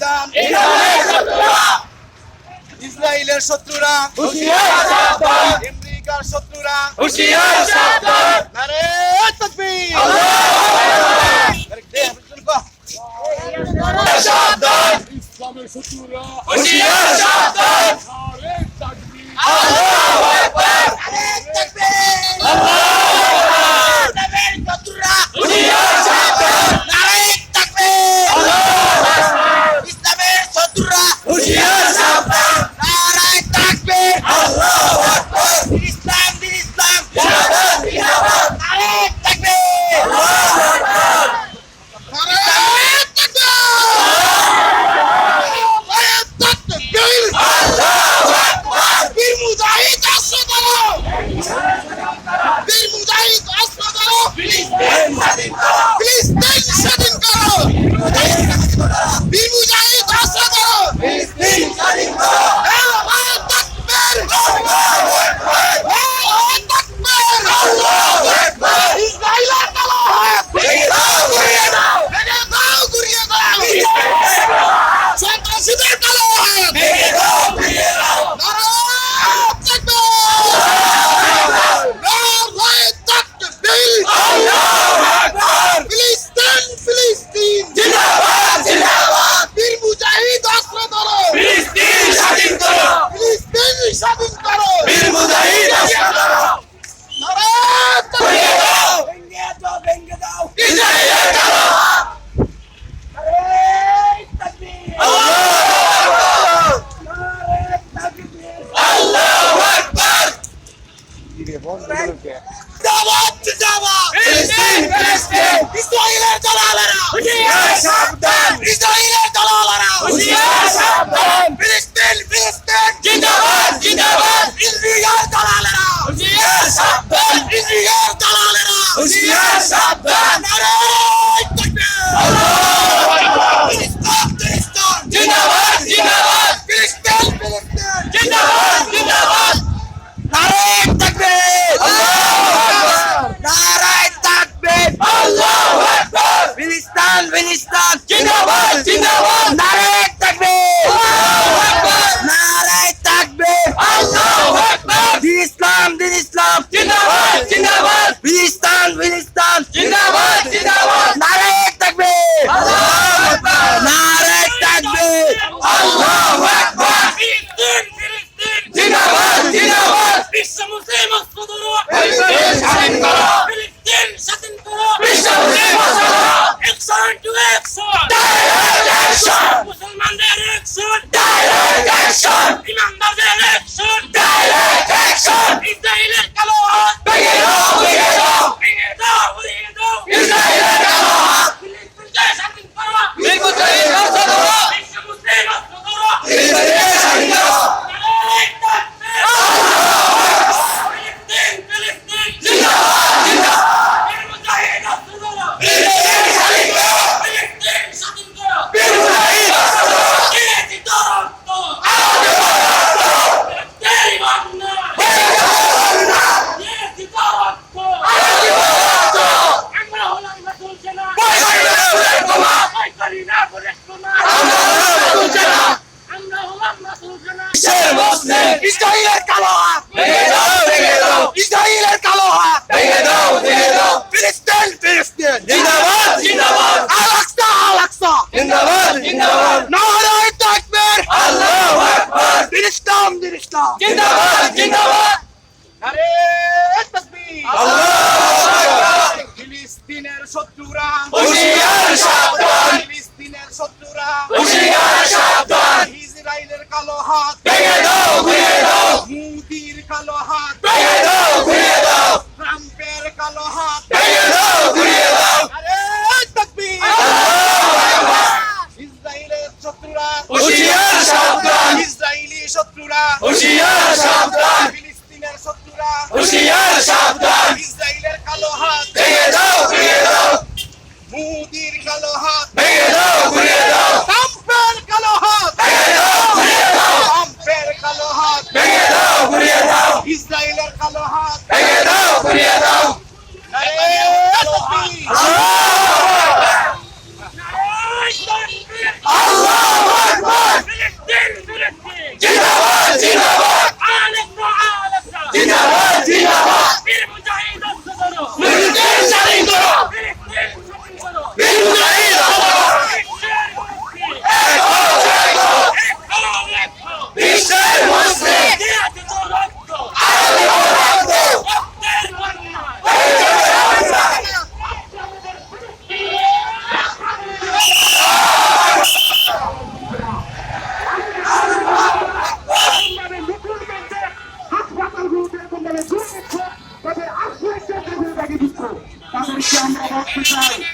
ইসলাম। ইসরায়েলের শত্রুরা। আমেরিকার শত্রুরা। নারে তকবীর। ইসলামের শত্রুরা। ইসরায়েলের দালালেরা সাবধান ইসরায়েলের দালালেরা সাবধান ফিলিস্তিন ফিলিস্তিন জিন্দাবাদ জিন্দাবাদ ইসরায়েল দালালেরা সাবধান ইসরায়েল দালালেরা সাবধান ফিলিস্তান। জিন্দাবাদ জিন্দাবাদ। নারায় থাকবে। নারায় থাকবে। দিন ইসলাম দিন ইসলাম। জিন্দাবাদ জিন্দাবাদ। আমরা হলাম না Bang it up! ভেঙে দাও ফিরিয়ে দাও Jump time I walk